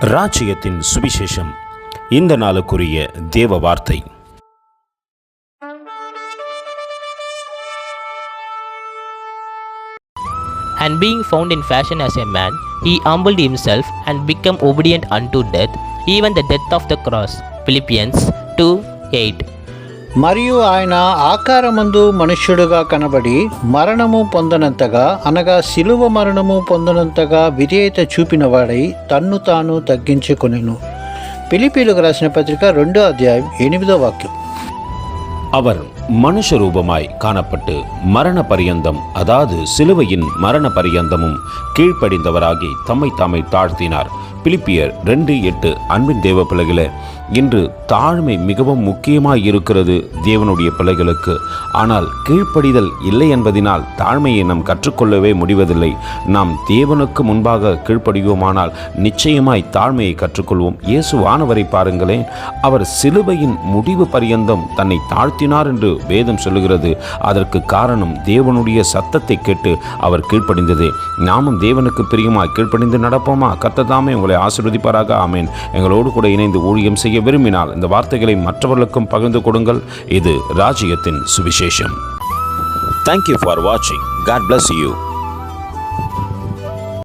ராஜ்யத்தின் சுவிசேஷம் இந்த நாளுக்குரிய தேவ வார்த்தை And being found in fashion as a man, he humbled himself and became obedient unto death, even the death of the cross. Philippians 2 8. మరియు ఆయన ఆకారమందు మనుష్యుడుగా కనబడి మరణము పొందనంతగా అనగా శిలువ మరణము పొందనంతగా విధేయత చూపినవాడై తన్ను తాను తగ్గించుకొనెను పిలిపీలకు రాసిన పత్రిక రెండో అధ్యాయం ఎనిమిదో వాక్యం அவர் மனுஷ ரூபமாய் காணப்பட்டு மரண பரியந்தம் அதாவது சிலுவையின் மரண பரியந்தமும் கீழ்ப்படிந்தவராகி தம்மை தாமை தாழ்த்தினார் பிலிப்பியர் ரெண்டு எட்டு அன்பின் தேவ பிள்ளைகளே இன்று தாழ்மை மிகவும் முக்கியமாக இருக்கிறது தேவனுடைய பிள்ளைகளுக்கு. ஆனால் கீழ்ப்படிதல் இல்லை என்பதினால் தாழ்மையை நாம் கற்றுக்கொள்ளவே முடிவதில்லை. நாம் தேவனுக்கு முன்பாக கீழ்ப்படிவோமானால் நிச்சயமாய் தாழ்மையை கற்றுக்கொள்வோம். இயேசுவானவரை பாருங்களேன் அவர் சிலுவையின் முடிவு பரியந்தம் தன்னை தாழ்த்தினார் என்று வேதம் சொல்லுகிறது. அதற்கு காரணம் தேவனுடைய சத்தத்தை கேட்டு அவர் கீழ்ப்படிந்தது. நாமும் தேவனுக்கு பிரியமாய் கீழ்ப்படிந்து நடப்போமா? கர்த்ததாமே உங்களை ஆசிர்வதிப்பாராக. ஆமேன். எங்களோடு கூட இணைந்து ஊழியம் செய்ய விரும்பினால் இந்த வார்த்தைகளை மற்றவர்களுக்கும் பகிர்ந்து கொடுங்கள். இது ராஜ்யத்தின் சுவிசேஷம். தேங்க்யூ ஃபார் வாட்சிங் காட் பிளஸ் யூ